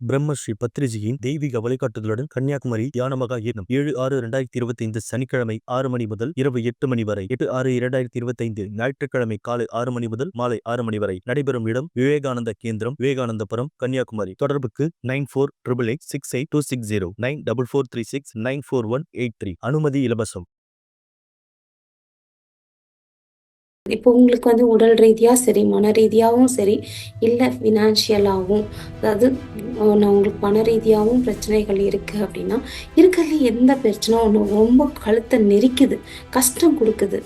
பிரம்மஸ்ரீ பத்ரிஜியின் தெய்வீக வழிகாட்டுதலுடன் கன்னியாகுமரி தியானமகா யத்னம் ஏழு ஆறு இரண்டாயிரத்தி இருபத்தி ஐந்து சனிக்கிழமை ஆறு மணி முதல் இரவு எட்டு மணி வரை. எட்டு ஆறு இரண்டாயிரத்தி இருபத்தி ஐந்து ஞாயிற்றுக்கிழமை காலை ஆறு மணி முதல் மாலை ஆறு மணி வரை நடைபெறும் இடம் விவேகானந்த கேந்திரம் விவேகானந்தபுரம் கன்னியாகுமரி. தொடர்புக்கு nine four triple eight six eight two six zero nine double four three six nine four one eight three. அனுமதி இலவசம். இப்போ உங்களுக்கு வந்து உடல் ரீதியா சரி மன ரீதியாகவும் சரி இல்லை ஃபினான்ஷியலாகவும் அதாவது நான் உங்களுக்கு பண ரீதியாகவும் பிரச்சனைகள் இருக்கு அப்படின்னா இருக்கிறதுல எந்த பிரச்சனை ஒன்று ரொம்ப கழுத்தை நெரிக்குது கஷ்டம் கொடுக்குது.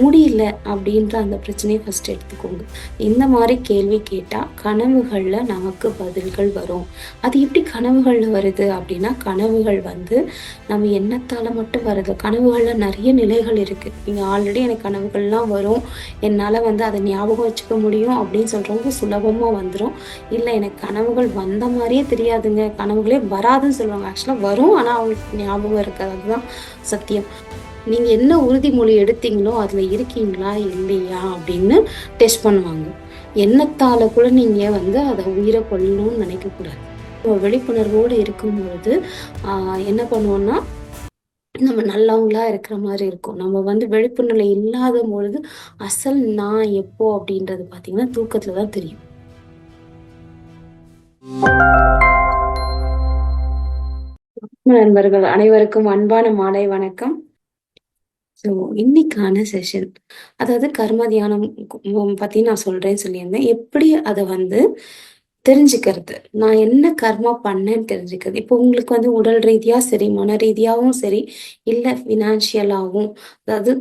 முடியல அப்படின்ற அந்த பிரச்சனையை ஃபஸ்ட் எடுத்துக்கோங்க. இந்த மாதிரி கேள்வி கேட்டால் கனவுகளில் நமக்கு பதில்கள் வரும். அது எப்படி கனவுகளில் வருது அப்படின்னா கனவுகள் வந்து நம்ம எண்ணத்தால் மட்டும் வருது. கனவுகளில் நிறைய நிலைகள் இருக்குது நீங்கள் ஆல்ரெடி எனக்கு கனவுகள்லாம் வரும். என்னால் வந்து அதை ஞாபகம் வச்சுக்க முடியும் அப்படின்னு சொல்கிறவங்க சுலபமாக வந்துடும் இல்லை எனக்கு கனவுகள் வந்த மாதிரியே தெரியாதுங்க. கனவுகளே வராதுன்னு சொல்லுவாங்க. ஆக்சுவலாக வரும் ஆனால் அவங்களுக்கு ஞாபகம் இருக்காது அதுதான் சத்தியம். நீங்கள் என்ன உறுதிமொழி எடுத்தீங்களோ அதில் இருக்கீங்களா இல்லையா அப்படின்னு டெஸ்ட் பண்ணுவாங்க. எண்ணத்தால் கூட நீங்கள் வந்து அதை உயிரை கொள்ளணும்னு நினைக்கக்கூடாது விழிப்புணர்வோடு இருக்கும்பொழுது ஆஹ், என்ன பண்ணுவோம்னா நம்ம நல்லவங்களா இருக்கிற மாதிரி இருக்கும். நம்ம வந்து விழிப்புணர்வு இல்லாத பொழுது அசல் நான் எப்போ அப்படின்றது பார்த்தீங்கன்னா தூக்கத்துல தான் தெரியும். நண்பர்கள் அனைவருக்கும் அன்பான மாலை வணக்கம். ஸோ இன்னைக்கான செஷன் அதாவது கர்ம தியானம் பத்தி நான் சொல்றேன் சொல்லியிருந்தேன். எப்படி அதை வந்து தெரிஞ்சுக்கிறது? நான் என்ன கர்மா பண்ணேன்னு தெரிஞ்சுக்கிறது? இப்போ உங்களுக்கு வந்து உடல் ரீதியா சரி மன ரீதியாகவும் சரி இல்லை ஃபினான்ஷியலாகவும் அதாவது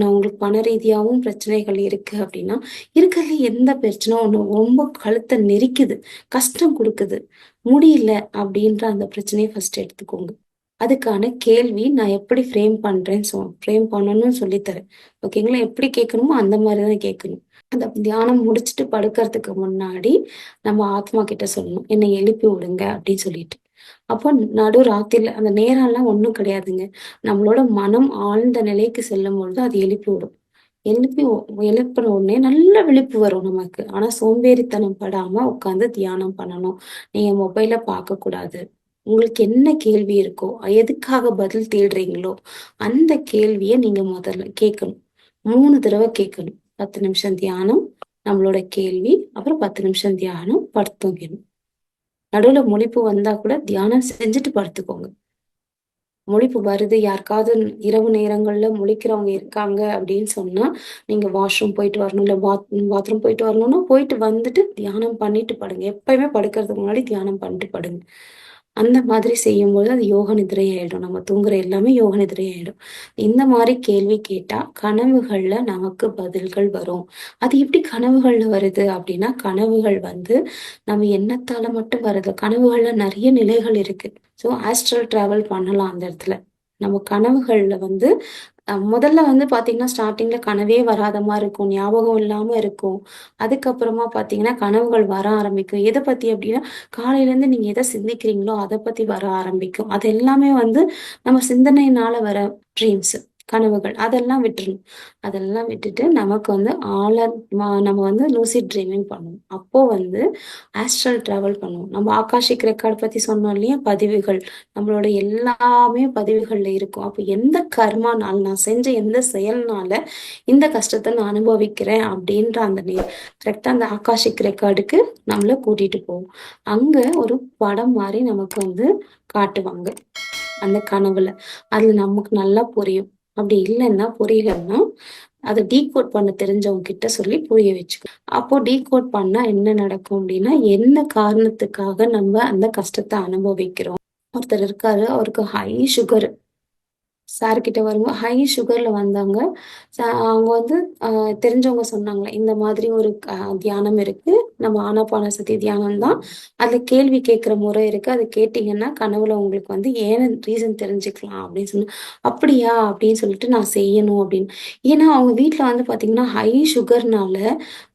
நான் உங்களுக்கு பண ரீதியாகவும் பிரச்சனைகள் இருக்கு அப்படின்னா இருக்கிறதுல எந்த பிரச்சனை ஒன்று ரொம்ப கழுத்தை நெரிக்குது கஷ்டம் கொடுக்குது. முடியல அப்படின்ற அந்த பிரச்சனையை ஃபர்ஸ்ட் எடுத்துக்கோங்க. அதுக்கான கேள்வி நான் எப்படி ஃப்ரேம் பண்றேன்னு சொ ஃப்ரேம் பண்ணணும்னு சொல்லித்தரேன். ஓகேங்களா எப்படி கேட்கணுமோ அந்த மாதிரி தான் கேட்கணும். அந்த தியானம் முடிச்சுட்டு படுக்கிறதுக்கு முன்னாடி நம்ம ஆத்மா கிட்ட சொல்லணும். என்னை எழுப்பி விடுங்க அப்படின்னு சொல்லிட்டு. அப்போ நடு ராத்திரில அந்த நேரம்லாம் ஒன்றும் கிடையாதுங்க. நம்மளோட மனம் ஆழ்ந்த நிலைக்கு செல்லும் பொழுது அது எழுப்பி விடும். எழுப்பி எழுப்பின உடனே நல்ல விழிப்பு வரும் நமக்கு. ஆனா சோம்பேறித்தனம் படாம உட்காந்து தியானம் பண்ணணும். நீங்க மொபைல பார்க்க கூடாது உங்களுக்கு என்ன கேள்வி இருக்கோ எதுக்காக பதில் தேடுறீங்களோ அந்த கேள்வியை நீங்க முதல்ல கேட்கணும். மூணு தடவை கேட்கணும். பத்து நிமிஷம் தியானம் நம்மளோட கேள்வி அப்புறம் பத்து நிமிஷம் தியானம் படுத்துங்கணும் நடுவுல முழிப்பு வந்தா கூட தியானம் செஞ்சுட்டு படுத்துக்கோங்க. முழிப்பு வருது யாருக்காவது இரவு நேரங்கள்ல முழிக்கிறவங்க இருக்காங்க அப்படின்னு சொன்னா நீங்க வாஷ்ரூம் போயிட்டு வரணும் இல்ல பாத் பாத்ரூம் போயிட்டு வரணும்னா போயிட்டு வந்துட்டு தியானம் பண்ணிட்டு படுங்க. எப்பயுமே படுக்கிறதுக்கு முன்னாடி தியானம் பண்ணிட்டு படுங்க. அந்த மாதிரி செய்யும்போது அது யோக நிதிரை ஆயிடும் நம்ம தூங்குற எல்லாமே யோக நிதிரை ஆயிடும் இந்த மாதிரி கேள்வி கேட்டா கனவுகள்ல நமக்கு பதில்கள் வரும். அது எப்படி கனவுகள்ல வருது அப்படின்னா கனவுகள் வந்து நம்ம எண்ணத்தால மட்டும் வருது கனவுகள்ல நிறைய நிலைகள் இருக்கு. ஸோ ஆஸ்ட்ரல் டிராவல் பண்ணலாம் அந்த இடத்துல. நம்ம கனவுகள்ல வந்து முதல்ல வந்து பாத்தீங்கன்னா ஸ்டார்டிங்ல கனவே வராத மாதிரி இருக்கும் ஞாபகம் இல்லாம இருக்கும். அதுக்கப்புறமா பாத்தீங்கன்னா கனவுகள் வர ஆரம்பிக்கும். எதை பத்தி அப்படின்னா காலையில இருந்து நீங்க எதை சிந்திக்கிறீங்களோ அதை பத்தி வர ஆரம்பிக்கும். அது எல்லாமே வந்து நம்ம சிந்தனையினால வர ட்ரீம்ஸ் கனவுகள் அதெல்லாம் விட்டுறணும். அதெல்லாம் விட்டுட்டு நமக்கு வந்து ஆலர் நம்ம வந்து லூசிட் ட்ரீமிங் பண்ணணும் அப்போ வந்து ஆஸ்ட்ரல் டிராவல் பண்ணுவோம் நம்ம ஆகாஷிக் ரெக்கார்ட் பத்தி சொன்னோம் இல்லையா? பதிவுகள். நம்மளோட எல்லாமே பதிவுகள்ல இருக்கும். அப்போ எந்த கர்மானால் நான் செஞ்ச எந்த செயல்னால இந்த கஷ்டத்தை நான் அனுபவிக்கிறேன் அப்படின்ற அந்த கரெக்டா அந்த ஆகாஷிக் ரெக்கார்டுக்கு நம்மள கூட்டிட்டு போவோம் அங்க ஒரு படம் மாதிரி நமக்கு வந்து காட்டுவாங்க. அந்த கனவுல. அது நமக்கு நல்லா புரியும். அப்படி இல்லைன்னா புரியலன்னா அதை டீகோட் பண்ண தெரிஞ்சவங்க கிட்ட சொல்லி புரிய வச்சுக்கணும் அப்போ டீகோட் பண்ணா என்ன நடக்கும் அப்படின்னா என்ன காரணத்துக்காக நம்ம அந்த கஷ்டத்தை அனுபவிக்கிறோம்? ஒருத்தர் இருக்காரு அவருக்கு ஹை சுகர் சார் கிட்ட வரும்போது ஹை சுகர்ல வந்தாங்க. அவங்க வந்து ஆஹ், தெரிஞ்சவங்க சொன்னாங்களே இந்த மாதிரி ஒரு தியானம் இருக்கு. நம்ம ஆனாபானசதி தியானம் தான். அது கேள்வி கேட்குற முறை இருக்கு. அது கேட்டீங்கன்னா கனவுல உங்களுக்கு வந்து ஏன்னு ரீசன் தெரிஞ்சுக்கலாம் அப்படின்னு சொன்னா அப்படியா? அப்படின்னு சொல்லிட்டு நான் செய்யணும் அப்படின்னு. ஏன்னா அவங்க வீட்டில் வந்து பாத்தீங்கன்னா ஹை சுகர்னால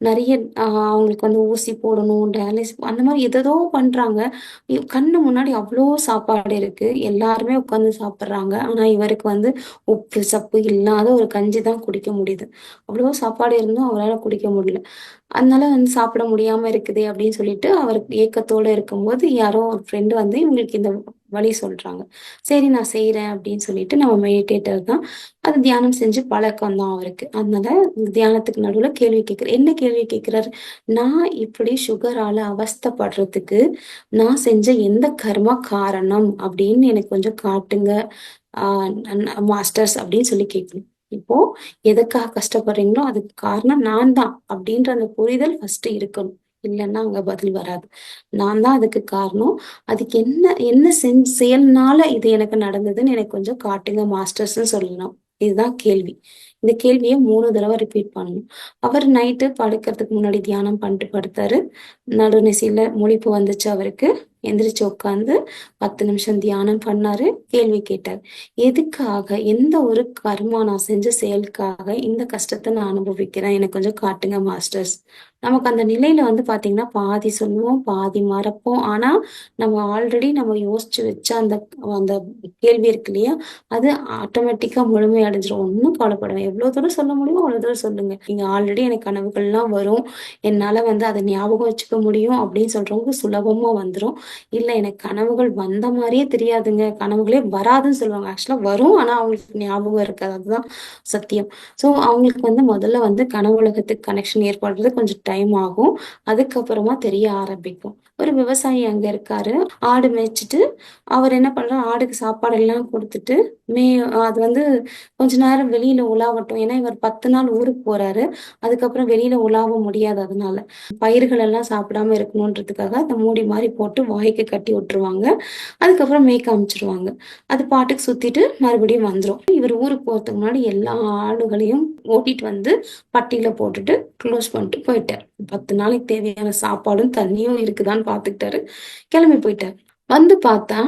நிறைய ஆஹ், அவங்களுக்கு வந்து ஊசி போடணும் டயாலிசிஸ் அந்த மாதிரி எதோ பண்றாங்க. கண்ணு முன்னாடி அவ்வளோ சாப்பாடு இருக்கு. எல்லாருமே உட்கார்ந்து சாப்பிடுறாங்க. ஆனா இவருக்கு வந்து உப்பு சப்பு இல்லாத ஒரு கஞ்சி தான் குடிக்க முடியுது. அவ்வளோ சாப்பாடு இருந்தும் அவரால் குடிக்க முடியல. அதனால வந்து சாப்பிட முடியாம இருக்குது அப்படின்னு சொல்லிட்டு அவர் ஏக்கத்தோட இருக்கும்போது யாரோ ஒரு ஃப்ரெண்டு வந்து இவங்களுக்கு இந்த வழி சொல்றாங்க. சரி நான் செய்யறேன் அப்படின்னு சொல்லிட்டு நம்ம மெடிடேட்டர் தான் அது தியானம் செஞ்சு பழக்கம் தான் அவருக்கு. அதனால தியானத்துக்கு நடுவில் கேள்வி கேட்கிறார். என்ன கேள்வி கேட்கிறாரு? நான் இப்படி சுகரால அவஸ்தைப்படுறதுக்கு நான் செஞ்ச எந்த கர்மா காரணம் அப்படின்னு எனக்கு கொஞ்சம் காட்டுங்க மாஸ்டர்ஸ் அப்படின்னு சொல்லி கேட்கணும். இப்போ எதுக்காக கஷ்டப்படுறீங்களோ அதுக்கு காரணம் நான் தான் அப்படின்ற அந்த புரிதல் ஃபர்ஸ்ட் இருக்கணும். இல்லைன்னா அங்க பதில் வராது. நான் தான் அதுக்கு காரணம். அதுக்கு என்ன என்ன செஞ் செயல்னால இது எனக்கு நடந்ததுன்னு எனக்கு கொஞ்சம் காட்டுங்க மாஸ்டர்ஸ்ன்னு சொல்லணும். இதுதான் கேள்வி. இந்த கேள்வியை மூணு தடவை ரிப்பீட் பண்ணணும். அவர் நைட்டு படுக்கிறதுக்கு முன்னாடி தியானம் பண்ணிட்டு படுத்தாரு. நடுநிசையில முழிப்பு வந்துச்சு அவருக்கு. எந்திரிச்சு உட்காந்து பத்து நிமிஷம் தியானம் பண்ணாரு. கேள்வி கேட்டார். எதுக்காக எந்த ஒரு கர்மா நான் செஞ்ச செயலுக்காக இந்த கஷ்டத்தை நான் அனுபவிக்கிறேன்? எனக்கு கொஞ்சம் காட்டுங்க மாஸ்டர்ஸ் நமக்கு அந்த நிலையில வந்து பாத்தீங்கன்னா பாதி சொல்லுவோம் பாதி மறப்போம். ஆனா நம்ம ஆல்ரெடி நம்ம யோசிச்சு வச்ச அந்த அந்த கேள்வி இருக்கு இல்லையா? அது ஆட்டோமேட்டிக்கா முழுமை அடைஞ்சிடும் ஒன்றும் கவலைப்பட எவ்வளவு தூரம் சொல்ல முடியுமோ? அவ்வளவு தூரம் சொல்லுங்க. நீங்க ஆல்ரெடி எனக்கு கனவுகள்லாம் வரும். என்னால வந்து அதை ஞாபகம் வச்சுக்க முடியும் அப்படின்னு சொல்றவங்க சுலபமா வந்துடும் இல்ல எனக்கு கனவுகள் வந்த மாதிரியே தெரியாதுங்க. கனவுகளே வராதுன்னு சொல்லுவாங்க. ஆக்சுவலா வரும் ஆனா அவங்களுக்கு ஞாபகம் இருக்காது அதுதான் சத்தியம். ஸோ அவங்களுக்கு வந்து முதல்ல வந்து கனவு உலகத்துக்கு கனெக்ஷன் ஏற்படுறது கொஞ்சம் டைம் ஆகும். அதுக்கப்புறமா தெரிய ஆரம்பிக்கும். ஒரு விவசாயி அங்க இருக்காரு. ஆடு மேய்ச்சிட்டு அவர் என்ன பண்றாரு? ஆடுக்கு சாப்பாடு எல்லாம் கொடுத்துட்டு மே அது வந்து கொஞ்ச நேரம் வெளியில உலாவட்டும். ஏன்னா இவர் பத்து நாள் ஊருக்கு போறாரு. அதுக்கப்புறம் வெளியில உலாவ முடியாது அதனால. பயிர்கள் எல்லாம் சாப்பிடாம இருக்கணுன்றதுக்காக அந்த மூடி மாதிரி போட்டு வாய்க்கு கட்டி விட்டுருவாங்க. அதுக்கப்புறம் மேய்க்க அமைச்சிருவாங்க அது பாட்டுக்கு சுத்திட்டு மறுபடியும் வந்துரும். இவர் ஊருக்கு போறதுக்கு முன்னாடி எல்லா ஆடுகளையும் ஓட்டிட்டு வந்து பட்டியில போட்டுட்டு க்ளோஸ் பண்ணிட்டு போயிட்டார் பத்து நாளைக்கு தேவையான சாப்பாடும் தண்ணியும் இருக்குதான்னு பாத்துக்கிட்டாரு கிளம்பி போயிட்டார். வந்து பார்த்தா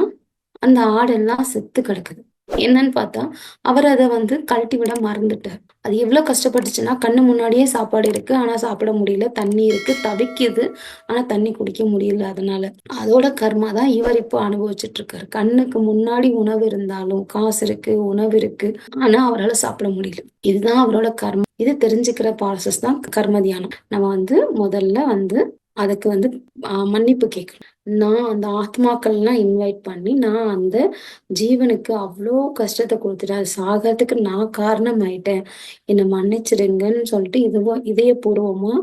அந்த ஆடெல்லாம் செத்து கிடக்குது. என்னன்னு பார்த்தா அவர் அதை வந்து கழட்டி விட மறந்துட்டார். அது எவ்வளவு கஷ்டப்பட்டுச்சுன்னா கண்ணு முன்னாடியே சாப்பாடு இருக்கு. ஆனா சாப்பிட முடியல. தண்ணி இருக்கு. தவிக்குது. ஆனா தண்ணி குடிக்க முடியல அதனால. அதோட கர்மா தான் இவர் இப்போ அனுபவிச்சுட்டு இருக்காரு கண்ணுக்கு முன்னாடி உணவு இருந்தாலும் காசு இருக்கு உணவு இருக்கு. ஆனா அவரால் சாப்பிட முடியல. இதுதான் அவரோட கர்மம் இது தெரிஞ்சுக்கிற ப்ராசஸ் தான் கர்ம தியானம். நம்ம வந்து முதல்ல வந்து அதுக்கு வந்து ஆஹ் மன்னிப்பு கேட்கணும் நான் அந்த ஆத்மாக்கள்லாம் இன்வைட் பண்ணி நான் அந்த ஜீவனுக்கு அவ்வளோ கஷ்டத்தை கொடுத்துட்டேன் அது சாகிறதுக்கு நான் காரணம் ஆயிட்டேன் என்னை மன்னிச்சிடுங்கன்னு சொல்லிட்டு இதுவோ இதயபூர்வமா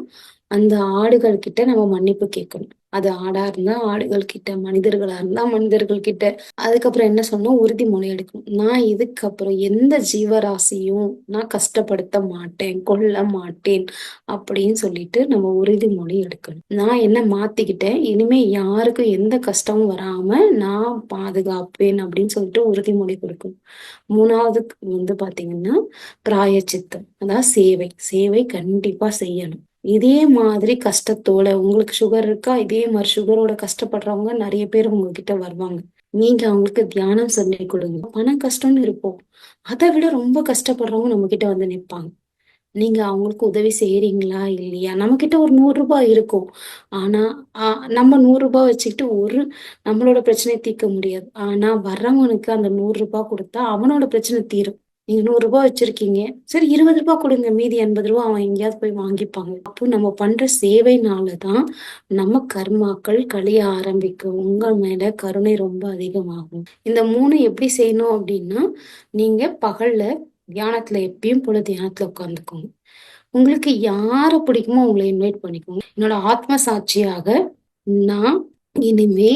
அந்த ஆடுகள் கிட்ட நம்ம மன்னிப்பு கேட்கணும். அது ஆடா இருந்தா ஆடுகள் கிட்ட மனிதர்களா இருந்தா மனிதர்கள் கிட்ட. அதுக்கப்புறம் என்ன சொன்னோம்? உறுதிமொழி எடுக்கணும். நான் இதுக்கப்புறம் எந்த ஜீவராசியும் நான் கஷ்டப்படுத்த மாட்டேன் கொல்ல மாட்டேன் அப்படின்னு சொல்லிட்டு நம்ம உறுதிமொழி எடுக்கணும். நான் என்ன மாத்திக்கிட்டேன்? இனிமே யாருக்கும் எந்த கஷ்டமும் வராம நான் பாதுகாப்பேன் அப்படின்னு சொல்லிட்டு உறுதிமொழி கொடுக்கணும். மூணாவது வந்து பாத்தீங்கன்னா பிராயச்சித்தம். அதாவது சேவை. சேவை கண்டிப்பா செய்யணும். இதே மாதிரி கஷ்டத்தோட உங்களுக்கு சுகர் இருக்கா? இதே மாதிரி சுகரோட கஷ்டப்படுறவங்க நிறைய பேர் உங்ககிட்ட வருவாங்க. நீங்க அவங்களுக்கு தியானம் சொல்லி கொடுங்க. பணம் கஷ்டம்னு இருப்போம். அதை விட ரொம்ப கஷ்டப்படுறவங்க நம்ம கிட்ட வந்து நிற்பாங்க நீங்க அவங்களுக்கு உதவி செய்யறீங்களா இல்லையா? நம்ம கிட்ட ஒரு நூறு ரூபாய் இருக்கும். ஆனா நம்ம நூறு ரூபாய் வச்சுக்கிட்டு ஒரு நம்மளோட பிரச்சனையை தீர்க்க முடியாது. ஆனா வர்றவனுக்கு அந்த நூறு ரூபாய் கொடுத்தா அவனோட பிரச்சனை தீரும். நீங்க நூறு ரூபாய் வச்சிருக்கீங்க. சரி இருபது ரூபாய் கொடுங்க. மீதி எண்பது ரூபாய் அவன் எங்கேயாவது போய் வாங்கிப்பாங்க. அப்போ நம்ம பண்ற சேவைனாலதான் நம்ம கர்மாக்கள் கழிய ஆரம்பிக்கும். உங்க மேல கருணை ரொம்ப அதிகமாகும். இந்த மூணு எப்படி செய்யணும் அப்படின்னா நீங்க பகல்ல தியானத்துல எப்பயும் போல தியானத்துல உட்காந்துக்கோங்க உங்களுக்கு யார பிடிக்குமோ உங்களை இன்வைட் பண்ணிக்கோங்க. என்னோட ஆத்ம சாட்சியாக நான் இனிமே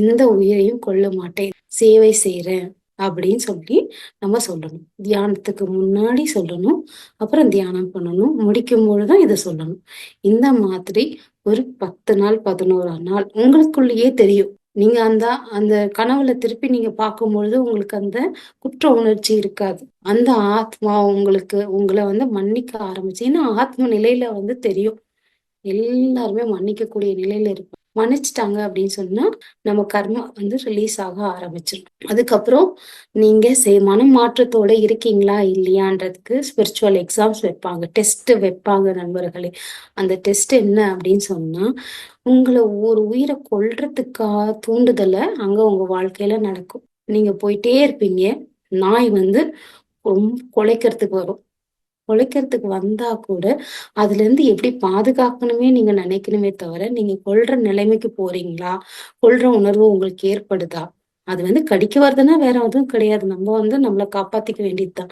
எந்த உயிரையும் கொல்ல மாட்டேன். சேவை செய்யறேன் அப்படின்னு சொல்லி நம்ம சொல்லணும். தியானத்துக்கு முன்னாடி சொல்லணும். அப்புறம் தியானம் பண்ணணும். முடிக்கும் பொழுதுதான் இதை சொல்லணும். இந்த மாதிரி ஒரு பத்து நாள் பதினோரா நாள் உங்களுக்குள்ளேயே தெரியும். நீங்க அந்த அந்த கனவுல திருப்பி நீங்க பார்க்கும் பொழுது உங்களுக்கு அந்த குற்ற உணர்ச்சி இருக்காது. அந்த ஆத்மா உங்களுக்கு உங்களை வந்து மன்னிக்க ஆரம்பிச்சு ஏன்னா ஆத்ம நிலையில வந்து தெரியும். எல்லாருமே மன்னிக்கக்கூடிய நிலையில இருப்போம் மன்னிச்சிட்டாங்க அப்படின்னு சொன்னா நம்ம கர்மா வந்து ரிலீஸ் ஆக ஆரம்பிச்சிடும் அதுக்கப்புறம் நீங்க மனம் மாற்றத்தோட இருக்கீங்களா இல்லையான்றதுக்கு ஸ்பிரிச்சுவல் எக்ஸாம்ஸ் வைப்பாங்க. டெஸ்ட் வைப்பாங்க நண்பர்களே. அந்த டெஸ்ட் என்ன அப்படின்னு சொன்னா உங்களை ஒரு உயிரை கொல்றதுக்கா தூண்டுதலை அங்க உங்க வாழ்க்கையில நடக்கும். நீங்க போயிட்டே இருப்பீங்க. நாய் வந்து ரொம்ப குலைக்கிறதுக்கு வரும். கொலைக்கிறதுக்கு வந்தா கூட அதுல இருந்து எப்படி பாதுகாக்கணுமே நீங்க நினைக்கணுமே தவிர நீங்க கொள்ற நிலைமைக்கு போறீங்களா? கொள்ற உணர்வு உங்களுக்கு ஏற்படுதா? அது வந்து கடிக்க வருதுன்னா வேற எதுவும் கிடையாது. நம்ம வந்து நம்மளை காப்பாத்திக்க வேண்டியதுதான்.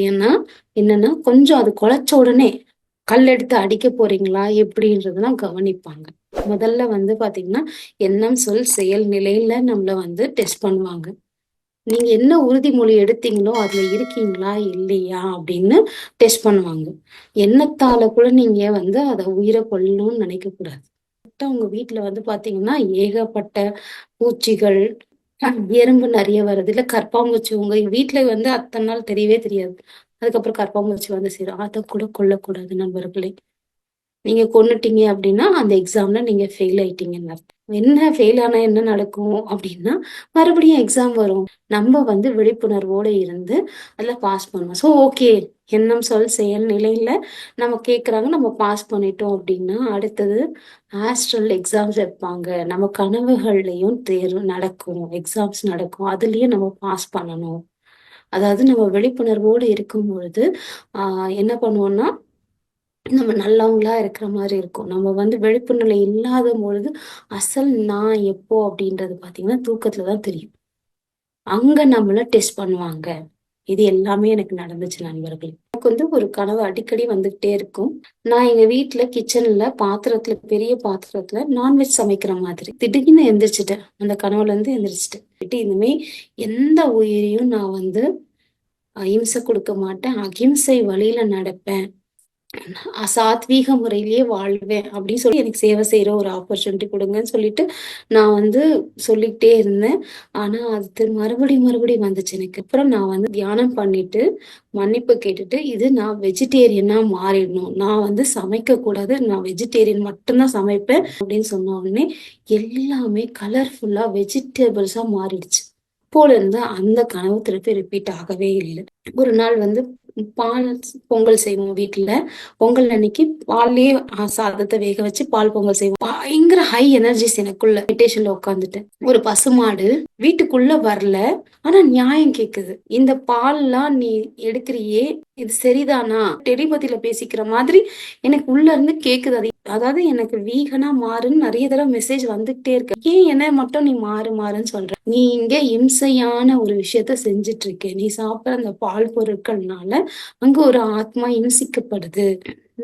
ஏன்னா என்னன்னா கொஞ்சம் அது குலைச்ச உடனே கல் எடுத்து அடிக்க போறீங்களா? எப்படின்றதெல்லாம் கவனிப்பாங்க. முதல்ல வந்து பாத்தீங்கன்னா எண்ணம் சொல் செயல் நிலையில நம்மள வந்து டெஸ்ட் பண்ணுவாங்க. நீங்க என்ன உறுதிமொழி எடுத்தீங்களோ அதுல இருக்கீங்களா இல்லையா அப்படின்னு டெஸ்ட் பண்ணுவாங்க. எண்ணத்தால கூட நீங்க வந்து அதை உயிரை கொல்லணும்னு நினைக்க கூடாது. உங்க வீட்டுல வந்து பாத்தீங்கன்னா ஏகப்பட்ட பூச்சிகள் எறும்பு நிறைய வருது இல்ல கற்பாம்பூச்சி உங்க வீட்டுல வந்து அத்தனை நாள் தெரியவே தெரியாது. அதுக்கப்புறம் கற்பாம்பூச்சி வந்து சேரும். அதை கூட கொல்லக்கூடாது நண்பர்களே. நீங்க கொண்டுட்டீங்க அப்படின்னா அந்த எக்ஸாம்ல நீங்க ஃபெயில் ஆயிட்டீங்கன்னு அர்த்தம். என்ன ஃபெயில் ஆனால் என்ன நடக்கும் அப்படின்னா மறுபடியும் எக்ஸாம் வரும். நம்ம வந்து விழிப்புணர்வோடு இருந்து அதில் பாஸ் பண்ணுவோம். ஸோ ஓகே எண்ணம் சொல் செயல் நிலையில் நம்ம கேட்குறாங்க நம்ம பாஸ் பண்ணிட்டோம் அப்படின்னா அடுத்தது ஆஸ்ட்ரல் எக்ஸாம்ஸ் வைப்பாங்க. நம்ம கனவுகள்லையும் தேர்வு நடக்கும். எக்ஸாம்ஸ் நடக்கும். அதுலேயும் நம்ம பாஸ் பண்ணணும். அதாவது நம்ம விழிப்புணர்வோடு இருக்கும் பொழுது என்ன பண்ணுவோம்னா நம்ம நல்லவங்களா இருக்கிற மாதிரி இருக்கும். நம்ம வந்து விழிப்பு நிலை இல்லாத பொழுது அசல் நான் எப்போ அப்படின்றது பாத்தீங்கன்னா தூக்கத்துலதான் தெரியும். அங்க நம்மள டெஸ்ட் பண்ணுவாங்க. இது எல்லாமே எனக்கு நடந்துச்சு நண்பர்கள். எனக்கு வந்து ஒரு கனவு அடிக்கடி வந்துகிட்டே இருக்கும். நான் எங்க வீட்டுல கிச்சன்ல பாத்திரத்துல பெரிய பாத்திரத்துல நான்வெஜ் சமைக்கிற மாதிரி திடீர்னு எந்திரிச்சிட்டேன். அந்த கனவுல இருந்து எந்திரிச்சிட்டேன். இனிமே எந்த உயிரையும் நான் வந்து அஹிம்சை கொடுக்க மாட்டேன். அகிம்சை வழியில நடப்பேன். சாத்வீக முறையிலேயே வாழ்வேன் அப்படின்னு சொல்லி எனக்கு சேவை செய்யற ஒரு ஆப்பர்ச்சுனிட்டி கொடுங்கன்னு சொல்லிட்டு நான் வந்து சொல்லிக்கிட்டே இருந்தேன். ஆனா அது மறுபடியும் மறுபடியும் வந்துச்சு எனக்கு அப்புறம் நான் வந்து தியானம் பண்ணிட்டு மன்னிப்பு கேட்டுட்டு இது நான் வெஜிடேரியனா மாறிடணும். நான் வந்து சமைக்க கூடாது நான் வெஜிடேரியன் மட்டும்தான் சமைப்பேன் அப்படின்னு சொன்ன உடனே எல்லாமே கலர்ஃபுல்லா வெஜிடபிள்ஸா மாறிடுச்சு. அப்போல இருந்து அந்த கனவு திருப்பி ரிப்பீட் ஆகவே இல்லை. ஒரு நாள் வந்து பால் பொங்கல் செய்வோம் வீட்டுல பொங்கல் அன்னைக்கு பால்லயே சாதத்தை வேக வச்சு பால் பொங்கல் செய்வோம். பயங்கர ஹை எனர்ஜிஸ் எனக்குள்ள மெடிடேஷன்ல உட்காந்துட்டேன் ஒரு பசுமாடு வீட்டுக்குள்ள வரல. ஆனா நியாயம் கேக்குது. இந்த பால்லாம் நீ எடுக்கிறியே இது சரிதானா? டெலிபதியில பேசிக்கிற மாதிரி எனக்கு உள்ள இருந்து கேக்குது அது. அதாவது எனக்கு வீகனா மாறுன்னு நிறைய தடவை மெசேஜ் வந்துகிட்டே இருக்கு. ஏன் என்ன மட்டும் நீ மாறு மாறுன்னு சொல்ற? நீ இங்க இம்சையான ஒரு விஷயத்த செஞ்சுட்டு இருக்க. நீ சாப்பிட்ற அந்த பால் பொருட்கள்னால அங்க ஒரு ஆத்மா இம்சிக்கப்படுது.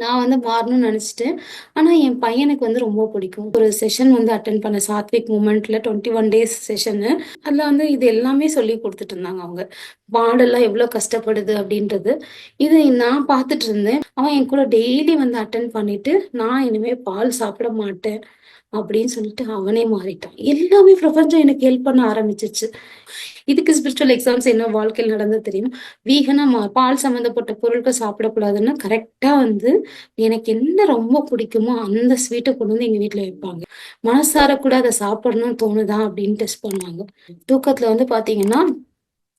நான் வந்து மாறணும்னு நினைச்சிட்டேன். ஆனா என் பையனுக்கு வந்து ரொம்ப பிடிக்கும். ஒரு செஷன் வந்து அட்டன் பண்ண சாத்விக் மூமெண்ட்ல டுவெண்ட்டி ஒன் டேஸ் செஷனு அதுல வந்து இது எல்லாமே சொல்லி கொடுத்துட்டு இருந்தாங்க அவங்க. பாடெல்லாம் எவ்வளவு கஷ்டப்படுது அப்படின்றது. இது நான் பார்த்துட்டு இருந்தேன். அவன் என் கூட டெய்லி வந்து அட்டன் பண்ணிட்டு நான் இனிமே பால் சாப்பிட மாட்டேன் அப்படின்னு சொல்லிட்டு அவனே மாறிட்டான். எல்லாமே பிரபஞ்சம் எனக்கு ஹெல்ப் பண்ண ஆரம்பிச்சிச்சு இதுக்கு ஸ்பிரிச்சுவல் எக்ஸாம்ஸ் என்ன வாழ்க்கையில் நடந்தது தெரியும்? வீகனா பால் சம்மந்தப்பட்ட பொருட்கள் சாப்பிடக்கூடாதுன்னு கரெக்டாக வந்து எனக்கு என்ன ரொம்ப பிடிக்குமோ அந்த ஸ்வீட்டை கொண்டு வந்து எங்க வீட்டுல வைப்பாங்க. மனசார கூட அதை சாப்பிடணும்னு தோணுதா அப்படின்னு டெஸ்ட் பண்ணுவாங்க. தூக்கத்துல வந்து பாத்தீங்கன்னா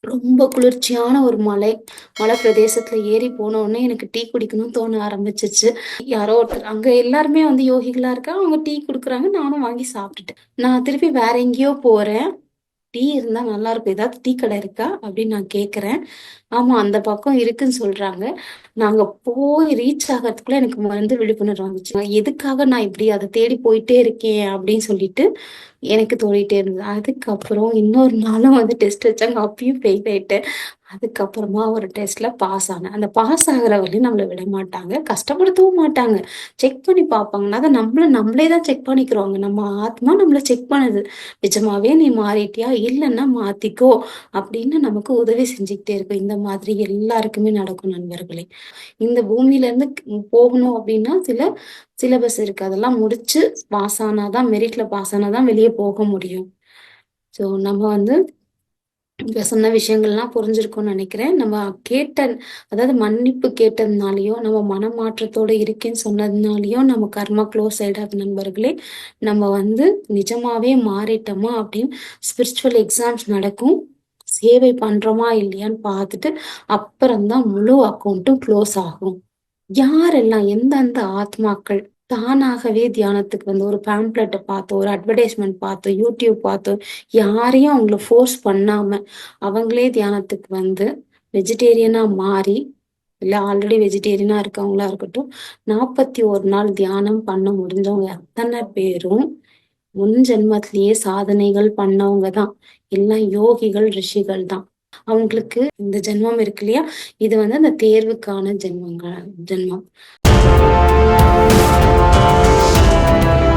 ரொம்ப குளிர்ச்சியான ஒரு மலை மலை பிரதேசத்துல ஏறி போன உடனே எனக்கு டீ குடிக்கணும்னு தோண ஆரம்பிச்சிச்சு. யாரோ ஒருத்தர் அங்க எல்லாருமே வந்து யோகிகளா இருக்கா அவங்க டீ குடுக்குறாங்க. நானும் வாங்கி சாப்பிட்டுட்டேன். நான் திருப்பி வேற எங்கேயோ போறேன். டீ இருந்தா நல்லா இருக்கும் ஏதாவது டீ கடை இருக்கா? அப்படின்னு நான் கேக்குறேன். ஆமா அந்த பக்கம் இருக்குன்னு சொல்றாங்க. நாங்க போய் ரீச் ஆகிறதுக்குள்ள எனக்கு வந்து விழிப்புணர்வு வந்துச்சு. எதுக்காக நான் இப்படி அதை தேடி போயிட்டே இருக்கேன் அப்படின்னு சொல்லிட்டு எனக்கு தோணிட்டே இருந்தது. அதுக்கப்புறம் இன்னொரு நாளும் வந்து டெஸ்ட் வச்சாங்க. அப்பயும் ஃபெயில் ஆயிட்டேன். அதுக்கப்புறமா ஒரு டெஸ்ட்ல பாஸ் ஆனேன். அந்த பாஸ் ஆகிற வரையும் நம்மளை விட மாட்டாங்க கஷ்டப்படுத்தவும் மாட்டாங்க. செக் பண்ணி பார்ப்பாங்கன்னா அதை நம்மள நம்மளே தான் செக் பண்ணிக்கிறோங்க நம்ம ஆத்மா நம்மள செக் பண்ணுது. நிஜமாவே நீ மாறிட்டியா? இல்லைன்னா மாத்திக்கோ. அப்படின்னு நமக்கு உதவி செஞ்சுக்கிட்டே இருக்கும். இந்த மாதிரி எல்லாருக்குமே நடக்கும் நண்பர்களே. இந்த பூமியில இருந்து போகணும் அப்படின்னா சில சிலபஸ் இருக்கு. அதெல்லாம் முடிச்சு பாஸ் ஆனாதான் மெரிட்ல பாஸ் ஆனாதான் வெளியே போக முடியும். ஸோ நம்ம வந்து சொன்ன விஷயங்கள்லாம் புரிஞ்சிருக்கும்னு நினைக்கிறேன். நம்ம கேட்ட அதாவது மன்னிப்பு கேட்டதுனாலயோ நம்ம மனமாற்றத்தோட இருக்கேன்னு சொன்னதுனாலயோ நம்ம கர்மா க்ளோஸ் ஆயிடாது நண்பர்களே நம்ம வந்து நிஜமாவே மாறிட்டோமா அப்படின்னு ஸ்பிரிச்சுவல் எக்ஸாம்ஸ் நடக்கும். சேவை பண்றோமா இல்லையான்னு பார்த்துட்டு அப்புறம்தான் முழு அக்கௌண்ட்டும் க்ளோஸ் ஆகும். யாரெல்லாம் எந்தெந்த ஆத்மாக்கள் தானாகவே தியானத்துக்கு வந்து ஒரு பேம்ப்ளெட்டை பார்த்தோம் ஒரு அட்வர்டைஸ்மெண்ட் பார்த்தோம் யூடியூப் பார்த்தோம் யாரையும் அவங்கள ஃபோர்ஸ் பண்ணாம அவங்களே தியானத்துக்கு வந்து வெஜிடேரியனா மாறி இல்ல ஆல்ரெடி வெஜிடேரியனா இருக்கவங்களா இருக்கட்டும் நாற்பத்தி ஒரு நாள் தியானம் பண்ண முடிஞ்சவங்க அத்தனை பேரும் முன் ஜென்மத்திலேயே சாதனைகள் பண்ணவங்க தான். எல்லாம் யோகிகள் ரிஷிகள் தான். அவங்களுக்கு இந்த ஜென்மம் இருக்கு இல்லையா? இது வந்து அந்த தேர்வுக்கான ஜென்மங்கள் ஜென்மம். Thank you.